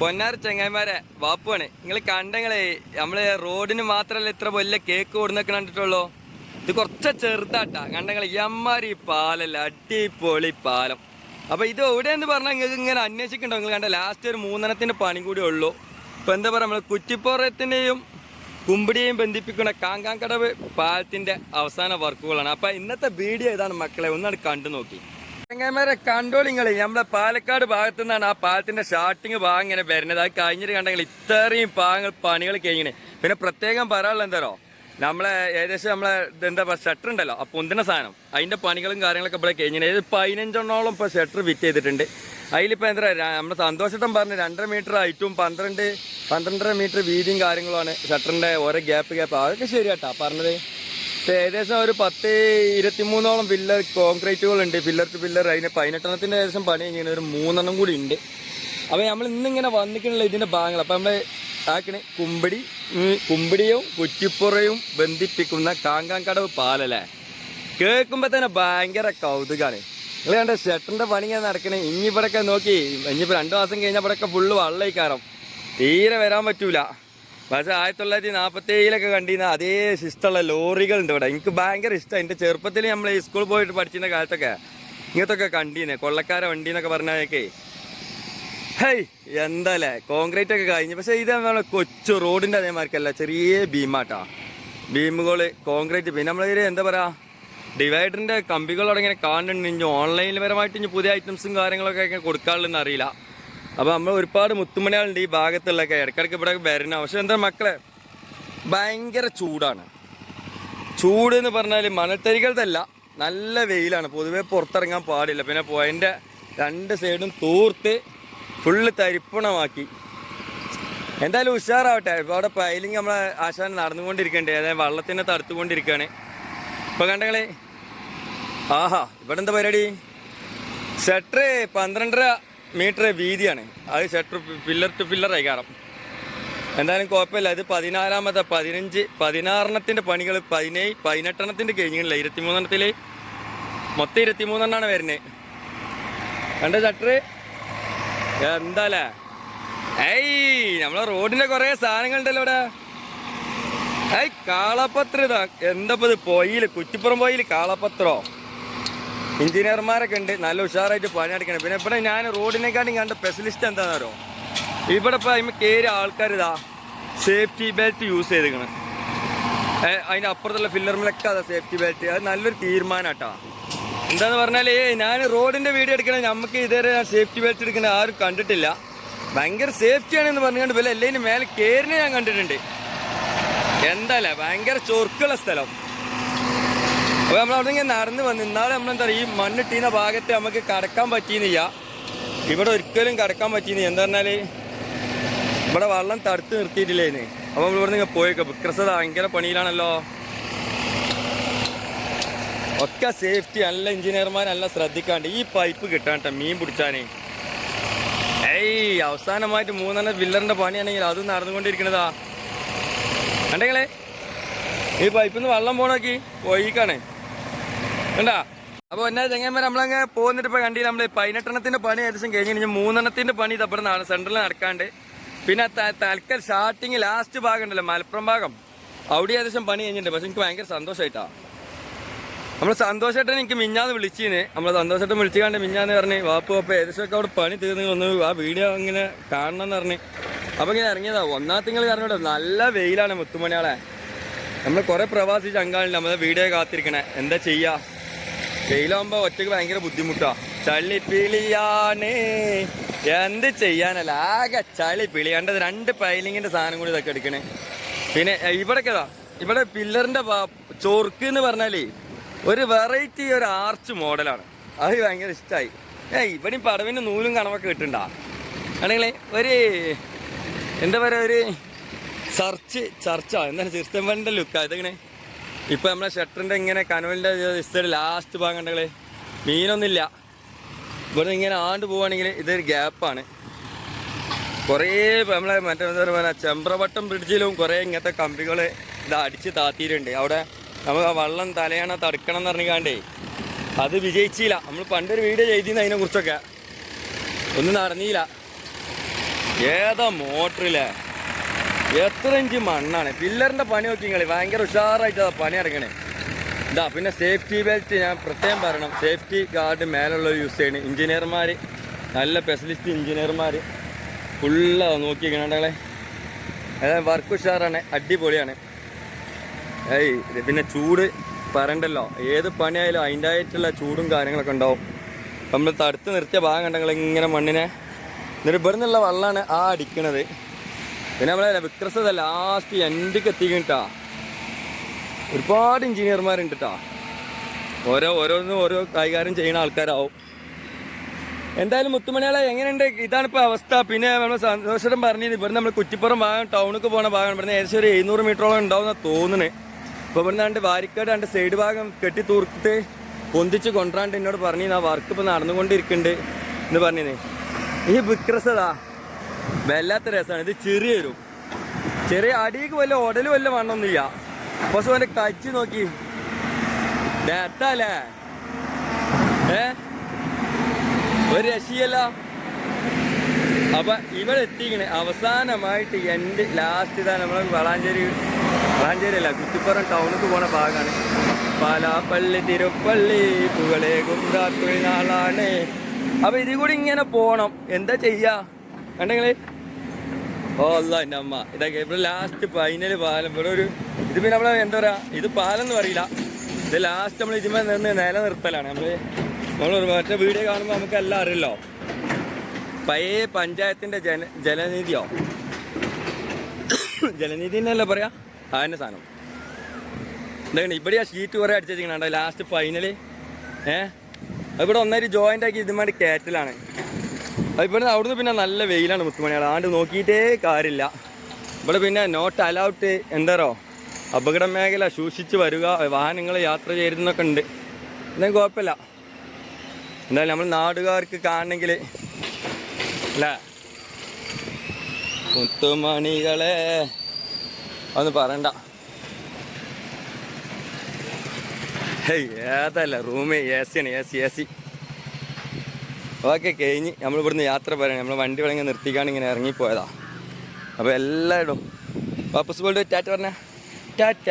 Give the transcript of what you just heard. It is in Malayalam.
പൊന്നാർ ചെങ്ങായിമാരെ വാപ്പുവാണ്. നിങ്ങൾ കണ്ടങ്ങളെ നമ്മൾ റോഡിന് മാത്രല്ല ഇത്ര വലിയ കേക്ക് കൊടുന്നൊക്കെ കണ്ടിട്ടുള്ളൂ. ഇത് കുറച്ച് ചെറുതാട്ടാ. കണ്ടങ്ങളെ എമ്മാരി പാലല്ല അടിപൊളി പാലം. അപ്പൊ ഇത് എവിടെയെന്ന് പറഞ്ഞാൽ നിങ്ങൾക്ക് ഇങ്ങനെ അന്വേഷിക്കണ്ടോ? നിങ്ങൾ കണ്ട ലാസ്റ്റ് ഒരു മൂന്നെണ്ണത്തിന്റെ പണി കൂടി ഉള്ളൂ. ഇപ്പൊ എന്താ പറയാ നമ്മൾ കുറ്റിപ്പുറത്തിനെയും കുമ്പിടിയെയും ബന്ധിപ്പിക്കുന്ന കാങ്കാങ്കടവ് പാലത്തിന്റെ അവസാന വർക്കുകളാണ്. അപ്പൊ ഇന്നത്തെ വീഡിയോ ഇതാണ് മക്കളെ ഒന്നാണ് കണ്ടു നോക്കി. ചെങ്ങന്മാരെ കണ്ടോളിങ്ങളെ നമ്മളെ പാലക്കാട് ഭാഗത്തു നിന്നാണ് ആ പാലത്തിന്റെ ഷാർട്ടിങ് ഭാഗം ഇങ്ങനെ വരുന്നത്. അത് കഴിഞ്ഞിട്ട് കണ്ടെങ്കിൽ ഇത്രയും പാങ്ങൾ പണികൾ കഴിഞ്ഞു പിന്നെ പ്രത്യേകം പറയാനുള്ള എന്താണോ നമ്മളെ ഏകദേശം നമ്മളെ എന്താ ഷട്ടർ ഉണ്ടല്ലോ. ആ പുന്തിന സാധനം. അതിന്റെ പണികളും കാര്യങ്ങളൊക്കെ ഇവിടെ കഴിഞ്ഞു ഏത് പതിനഞ്ചെണ്ണോളം ഇപ്പോൾ ഷട്ടർ ഫിറ്റ് ചെയ്തിട്ടുണ്ട്. അതിലിപ്പോൾ എന്താ നമ്മുടെ സന്തോഷട്ടം പറഞ്ഞ് രണ്ടര മീറ്റർ ഹൈറ്റും പന്ത്രണ്ട് പന്ത്രണ്ടര മീറ്റർ വീതിയും കാര്യങ്ങളുമാണ് ഷട്ടറിന്റെ ഓരോ ഗ്യാപ്പ് ഗ്യാപ്പ് അതൊക്കെ ശരിയാട്ടാ. പറഞ്ഞത് ഇപ്പൊ ഏകദേശം ഒരു പത്ത് ഇരുപത്തിമൂന്നോളം പില്ലർ കോൺക്രീറ്റുകൾ ഉണ്ട് പില്ലർ ടു പില്ലർ അതിന് പതിനെട്ടെണ്ണത്തിന്റെ ഏകദേശം പണി കഴിഞ്ഞാൽ ഒരു മൂന്നെണ്ണം കൂടി ഉണ്ട്. അപ്പൊ നമ്മൾ ഇന്നിങ്ങനെ വന്നിട്ടുള്ള ഇതിന്റെ ഭാഗങ്ങൾ അപ്പൊ നമ്മൾ ആക്കണേ കുമ്പടി കുമ്പടിയും കുറ്റിപ്പുറയും ബന്ധിപ്പിക്കുന്ന കാങ്കാങ്കടവ് പാലല്ലേ കേൾക്കുമ്പോ തന്നെ ഭയങ്കര കൗതുകാണ്. നിങ്ങൾ കണ്ട ഷട്ടറിന്റെ പണി ഞാൻ നടക്കണേ. ഇനി ഇവിടെയൊക്കെ നോക്കി. ഇനിയിപ്പോ രണ്ടു മാസം കഴിഞ്ഞാൽ ഇവിടെയൊക്കെ ഫുള്ള് വള്ളയിക്കാരം തീരെ വരാൻ പറ്റൂല. പക്ഷെ ആയിരത്തി തൊള്ളായിരത്തി നാൽപ്പത്തി ഏഴിലൊക്കെ കണ്ടിരുന്ന അതേ ഇഷ്ടമുള്ള ലോറികൾ ഉണ്ട് ഇവിടെ. എനിക്ക് ഭയങ്കര ഇഷ്ടമാണ് എന്റെ ചെറുപ്പത്തിൽ നമ്മൾ സ്കൂളിൽ പോയിട്ട് പഠിച്ചിരുന്ന കാലത്തൊക്കെ ഇങ്ങനത്തെ ഒക്കെ കണ്ടീനെ. കൊള്ളക്കാര വണ്ടി എന്നൊക്കെ പറഞ്ഞേ ഹേയ് എന്താല്ലേ? കോൺക്രീറ്റ് ഒക്കെ കഴിഞ്ഞു. പക്ഷെ ഇത് നമ്മളെ കൊച്ചു റോഡിന്റെ അതേമാർക്കല്ല ചെറിയ ഭീമാട്ടാ. ഭീമുകൾ കോൺക്രീറ്റ് പിന്നെ നമ്മളൊരു എന്താ പറയാ ഡിവൈഡറിന്റെ കമ്പികളോടെ ഇങ്ങനെ കാണുന്നുണ്ട് ഇനി ഓൺലൈനിൽ പരമായിട്ട് ഇനി പുതിയ ഐറ്റംസും കാര്യങ്ങളൊക്കെ കൊടുക്കാനുള്ളതെന്ന് അറിയില്ല. അപ്പൊ നമ്മൾ ഒരുപാട് മുത്തുമണികളുണ്ട് ഈ ഭാഗത്തുള്ളൊക്കെ. ഇടയ്ക്കിടയ്ക്ക് ഇവിടെ വരണം പക്ഷെ എന്താ മക്കളെ ഭയങ്കര ചൂടാണ്. ചൂട് എന്ന് പറഞ്ഞാൽ മണൽത്തരികളതല്ല നല്ല വെയിലാണ്. പൊതുവെ പുറത്തിറങ്ങാൻ പാടില്ല. പിന്നെ പോയതിന്റെ രണ്ട് സൈഡും തൂർത്ത് ഫുള്ള് തരിപ്പണമാക്കി. എന്തായാലും ഉഷാറാവട്ടെ. ഇപ്പോൾ അവിടെ പൈലിങ് നമ്മളെ ആശാൻ നടന്നുകൊണ്ടിരിക്കണ്ടേ. അതായത് വള്ളത്തിനെ തടുത്തുകൊണ്ടിരിക്കുകയാണ് ഇപ്പൊ കണ്ടങ്ങളെ? ആഹാ ഇവിടെ എന്താ പരിപാടി? ഷട്ടർ പന്ത്രണ്ടര മീറ്റർ വീതിയാണ്. അത് ഷട്ടർ ഫില്ലർ ടു ഫില്ലർ ആയിക്കാരം എന്തായാലും കുഴപ്പമില്ല. ഇത് പതിനാലാമത്തെ പതിനഞ്ച് പതിനാറെണ്ണത്തിന്റെ പണികൾ പതിനേഴ് പതിനെട്ടെണ്ണത്തിന്റെ കഴിഞ്ഞില്ല ഇരുപത്തിമൂന്നെണ്ണത്തിൽ മൊത്തം ഇരുപത്തിമൂന്നെണ്ണാണ് വരുന്നത് കണ്ട ഷട്ടർ എന്താല്ലേ? ഏയ് നമ്മളെ റോഡിന്റെ കുറേ സാധനങ്ങളുണ്ടല്ലോ ഇവിടെ. ഏയ് കാളപത്ര ഇതാ. എന്താ ഇത് പോയിൽ കുറ്റിപ്പുറം പോയിൽ കാളപത്രോ എഞ്ചിനീയർമാരൊക്കെ ഉണ്ട്. നല്ല ഉഷാറായിട്ട് പണിയെടുക്കണം. പിന്നെ ഇവിടെ ഞാൻ റോഡിനെക്കാട്ടും കണ്ട സ്പെഷ്യലിസ്റ്റ് എന്താണെന്ന് അറിയോ ഇവിടെ ഇപ്പം അതിന് കയറിയ ആൾക്കാർ ഇതാ സേഫ്റ്റി ബെൽറ്റ് യൂസ് ചെയ്തിരിക്കണം. അതിന്റെ അപ്പുറത്തുള്ള ഫില്ലർമിലൊക്കെ അതാ സേഫ്റ്റി ബെൽറ്റ് അത് നല്ലൊരു തീരുമാനമാട്ടാ എന്താന്ന് പറഞ്ഞാൽ ഞാൻ റോഡിന്റെ വീഡിയോ എടുക്കണേ നമുക്ക് ഇതുവരെ സേഫ്റ്റി ബെൽറ്റ് എടുക്കണ ആരും കണ്ടിട്ടില്ല. ഭയങ്കര സേഫ്റ്റിയാണ് എന്ന് പറഞ്ഞുകൊണ്ട് വില എല്ലാതിനും മേലെ കയറിനെ ഞാൻ കണ്ടിട്ടുണ്ട്. എന്തല്ല ഭയങ്കര ചൊർക്കുള്ള സ്ഥലം. അപ്പൊ നമ്മൾ അവിടെ ഇങ്ങനെ നടന്ന് വന്ന് ഇന്നാളെ നമ്മളെന്താ ഈ മണ്ണിട്ടീന്ന ഭാഗത്ത് നമുക്ക് കടക്കാൻ പറ്റിയെന്നില്ല ഇവിടെ ഒരിക്കലും കടക്കാൻ പറ്റിയെന്ന് എന്താ പറഞ്ഞാൽ ഇവിടെ വെള്ളം തടുത്ത് നിർത്തിയിട്ടില്ലേന്ന്. അപ്പൊ നമ്മൾ ഇവിടെ നിന്ന് പോയേക്കാം. വിക്രസത ഭയങ്കര പണിയിലാണല്ലോ. ഒക്കെ സേഫ്റ്റി നല്ല എഞ്ചിനീയർമാർ നല്ല ശ്രദ്ധിക്കാണ്ട് ഈ പൈപ്പ് കിട്ടാണ്ട മീൻ പിടിച്ചാനേ. ഏയ് അവസാനമായിട്ട് മൂന്നെണ്ണം വില്ലറിന്റെ പണിയാണെങ്കിൽ അതും നടന്നുകൊണ്ടിരിക്കണതാ. കണ്ടെങ്കിലേ ഈ പൈപ്പിൽ നിന്ന് വെള്ളം പോണോക്കി? പോയിക്കാണ്. കണ്ടാ? അപ്പൊ എന്നാ ചെങ്ങന്മാർ നമ്മളങ്ങ് പോകുന്നിട്ട് ഇപ്പൊ കണ്ടി നമ്മൾ പതിനെട്ടെണ്ണത്തിന്റെ പണി ഏകദേശം കഴിഞ്ഞ് കഴിഞ്ഞാൽ മൂന്നെണ്ണത്തിന്റെ പണി ഇതപ്പുറം നാളെ സെൻട്രലിൽ നടക്കാണ്ട്. പിന്നെ തൽക്കൽ സ്റ്റാർട്ടിങ് ലാസ്റ്റ് ഭാഗം ഉണ്ടല്ലോ മലപ്പുറം ഭാഗം. അവിടെ ഏകദേശം പണി കഴിഞ്ഞിട്ടുണ്ട്. പക്ഷെ എനിക്ക് ഭയങ്കര സന്തോഷമായിട്ടാ നമ്മൾ സന്തോഷമായിട്ട് എനിക്ക് മിഞ്ഞാന്ന് വിളിച്ചിന്. നമ്മൾ സന്തോഷേട്ടൻ വിളിച്ചുകാണ്ട് മിഞ്ഞാന്ന് പറഞ്ഞ് വാപ്പ് വാപ്പ് ഏകദേശം ഒക്കെ അവിടെ പണി തീർന്ന് ഒന്ന് ആ വീഡിയോ ഇങ്ങനെ കാണണം എന്ന് പറഞ്ഞ്. അപ്പൊ ഇങ്ങനെ ഇറങ്ങിയതാ. ഒന്നാം തിങ്കൾ കാരണം നല്ല വെയിലാണ് മുത്തുമണിയാളെ. നമ്മൾ കുറെ പ്രവാസി ചങ്കാളുണ്ട് നമ്മളെ വീഡിയോ കാത്തിരിക്കണേ. എന്താ ചെയ്യാ? വെയിലാകുമ്പോ ഒറ്റയ്ക്ക് ഭയങ്കര ബുദ്ധിമുട്ടാ. ചളി പിളിയാണ് എന്ത് ചെയ്യാനല്ല ആകെ ചളി പിളി കണ്ടത് രണ്ട് പൈലിങ്ങിന്റെ സാധനം കൂടി ഇതൊക്കെ എടുക്കണേ. പിന്നെ ഇവിടെയൊക്കെ ഇതാ. ഇവിടെ പില്ലറിന്റെ ചൊർക്ക് എന്ന് പറഞ്ഞാലേ ഒരു വെറൈറ്റി ഒരു ആർച്ച് മോഡലാണ് അത് ഭയങ്കര ഇഷ്ടമായി ഏ ഇവിടെയും പടവിന് നൂലും കണവൊക്കെ കിട്ടുണ്ടാ. ആണെങ്കിൽ ഒരു എന്താ പറയുക ഒരു ചർച്ച് ചർച്ചാ എന്താണ് സിസ്റ്റംബറിന്റെ ലുക്കാ ഇതെങ്ങനെ? ഇപ്പൊ നമ്മളെ ഷട്ടറിന്റെ ഇങ്ങനെ കനവിന്റെ ഇസ്റ്റഡ് ലാസ്റ്റ് ഭാഗം കണ്ടെ മീനൊന്നുമില്ല. ഇവിടെ ഇങ്ങനെ ആണ്ട് പോവാണെങ്കിൽ ഇതൊരു ഗ്യാപ്പാണ് കുറേ നമ്മളെ മറ്റേ എന്താ ചെമ്പ്രവട്ടം ബ്രിഡ്ജിലും കുറേ ഇങ്ങനത്തെ കമ്പികൾ ഇത് അടിച്ച് താത്തിയിട്ടുണ്ട്. അവിടെ നമുക്ക് ആ വള്ളം തലയണ തടുക്കണം എന്ന് പറഞ്ഞാണ്ടേ അത് വിജയിച്ചില്ല. നമ്മൾ പണ്ടൊരു വീഡിയോ ചെയ്തിരുന്നു അതിനെ കുറിച്ചൊക്കെ. ഒന്നും നടന്നില്ല. ഏതാ മോട്ടറില്ലേ എത്ര ഇഞ്ച് മണ്ണാണ്. പില്ലറിന്റെ പണി നോക്കി നിങ്ങൾ ഭയങ്കര ഉഷാറായിട്ട് പണി ഇറങ്ങണേ ഇതാ പിന്നെ സേഫ്റ്റി ബെൽറ്റ് ഞാൻ പ്രത്യേകം പറയണം. സേഫ്റ്റി ഗാർഡ് മേലുള്ള യൂസ് ചെയ്യണം. എഞ്ചിനീയർമാർ നല്ല സ്പെഷ്യലിസ്റ്റ് എഞ്ചിനീയർമാർ ഫുള്ളാ നോക്കി കണ്ടങ്ങളെ അതായത് വർക്ക് ഉഷാറാണ് അടിപൊളിയാണ്. ഏയ് പിന്നെ ചൂട് പറണ്ടല്ലോ ഏത് പണിയായാലും അതിന്റെ ആയിട്ടുള്ള ചൂടും കാര്യങ്ങളൊക്കെ ഉണ്ടാവും. നമ്മൾ തടുത്ത് നിർത്തിയ ഭാഗം കണ്ടെങ്കിൽ ഇങ്ങനെ മണ്ണിനെ? എന്നിട്ട് ഇവിടെ നിന്നുള്ള വെള്ളമാണ് ആ അടിക്കണത്. പിന്നെ നമ്മളെ വിക്രസത ലാസ്റ്റ് എൻഡിക്ക് എത്തിക്കിട്ടാ ഒരുപാട് എഞ്ചിനീയർമാരുണ്ട് കേട്ടോ ഓരോ ഓരോന്നും ഓരോ കൈകാര്യം ചെയ്യുന്ന ആൾക്കാരാവും. എന്തായാലും മുത്തുമണിയാളെ എങ്ങനെയുണ്ട്? ഇതാണ് ഇപ്പോൾ അവസ്ഥ. പിന്നെ നമ്മൾ സന്തോഷം പറഞ്ഞത് ഇവിടെ നമ്മൾ കുറ്റിപ്പുറം ഭാഗം ടൗണിലേക്ക് പോകുന്ന ഭാഗം. ഇവിടുന്ന് ഏകദേശം ഒരു എഴുന്നൂറ് മീറ്ററോളം ഉണ്ടാവുന്ന തോന്നുന്നത് ഇപ്പോൾ ഇവിടുന്ന് രണ്ട് വാരിക്കാട് രണ്ട് സൈഡ് ഭാഗം കെട്ടി തൂർത്തിട്ട് പൊന്തിച്ച് കൊണ്ടുവരാണ്ട് എന്നോട് പറഞ്ഞു ആ വർക്ക് ഇപ്പോൾ നടന്നുകൊണ്ടിരിക്കുന്നുണ്ട് എന്ന് പറഞ്ഞത് ഈ വിക്രസതാ വല്ലാത്ത രസമാണ്. ഇത് ചെറിയ വരും ചെറിയ അടിക്ക് വല്ല ഉടൽ വല്ല വണ്ണൊന്നുമില്ല പക്ഷെ അവന്റെ കച്ച് നോക്കി. എത്താല്ലേ? ഏ? ഒരു രക്ഷയല്ല. അപ്പൊ ഇവിടെ എത്തിക്കണേ. അവസാനമായിട്ട് എന്റെ ലാസ്റ്റ് ഇതാണ് നമ്മളെ വളാഞ്ചേരി വളാഞ്ചേരി അല്ല കുറ്റിപ്പുറം ടൗണിക്ക് പോണ ഭാഗമാണ് പാലാപ്പള്ളി തിരുപ്പള്ളി പുകളെ കുന്താത്തൊഴിനാളാണ് അപ്പൊ ഇതിൽ കൂടി ഇങ്ങനെ പോണം. എന്താ ചെയ്യാ? കണ്ടെങ്കിൽ ഓ അല്ല എന്റെ അമ്മ. ഇതൊക്കെ ഇവിടെ ലാസ്റ്റ് ഫൈനൽ പാലം. ഇവിടെ ഒരു ഇത് പിന്നെ നമ്മളെ എന്താ പറയാ ഇത് പാലം എന്ന് പറയില്ല. ഇത് ലാസ്റ്റ് നമ്മൾ ഇതിമേ നിന്ന് നിലനിർത്തലാണ്. നമ്മൾ നമ്മൾ മറ്റേ വീഡിയോ കാണുമ്പോൾ നമുക്ക് എല്ലാം അറിയല്ലോ. പഴയ പഞ്ചായത്തിന്റെ ജന ജലനിധിയോ? ജലനിധി എന്നല്ല പറയാ അതിന്റെ സാധനം. എന്താണ് ഇവിടെ ആ ഷീറ്റ് കുറെ അടിച്ചിരിക്കണ ലാസ്റ്റ് ഫൈനൽ ഏഹ് ഇവിടെ ഒന്നേരി ജോയിന്റ് ആക്കി ഇതുമായിട്ട് കയറ്റലാണ് ഇവിടെ അവിടുന്ന് പിന്നെ നല്ല വെയിലാണ് മുത്തുമണിയാൾ ആണ്ട് നോക്കിയിട്ടേ കാര്യമില്ല. ഇവിടെ പിന്നെ നോട്ട് അലൗട്ട് എന്താറോ? അപകട മേഖല സൂക്ഷിച്ച് വരിക വാഹനങ്ങൾ യാത്ര ചെയ്യുന്നൊക്കെ ഉണ്ട്. എന്തെങ്കിലും കുഴപ്പമില്ല. എന്തായാലും നമ്മൾ നാടുകാർക്ക് കാണണമെങ്കിൽ അല്ലേ? മുത്തുമണികളെ ഒന്ന് പറയണ്ട. ഏതല്ല റൂമേ എ സി ആണ് A C A C okay കഴിഞ്ഞ് നമ്മൾ ഇവിടുന്ന് യാത്ര പറയണം നമ്മൾ വണ്ടി വേണമെങ്കിൽ നിർത്തിക്കാണ് ഇങ്ങനെ ഇറങ്ങിപ്പോയതാ. അപ്പോൾ എല്ലായിടും. വാപ്പസ് പോയിട്ട് ടാറ്റ പറഞ്ഞ. ടാറ്റ.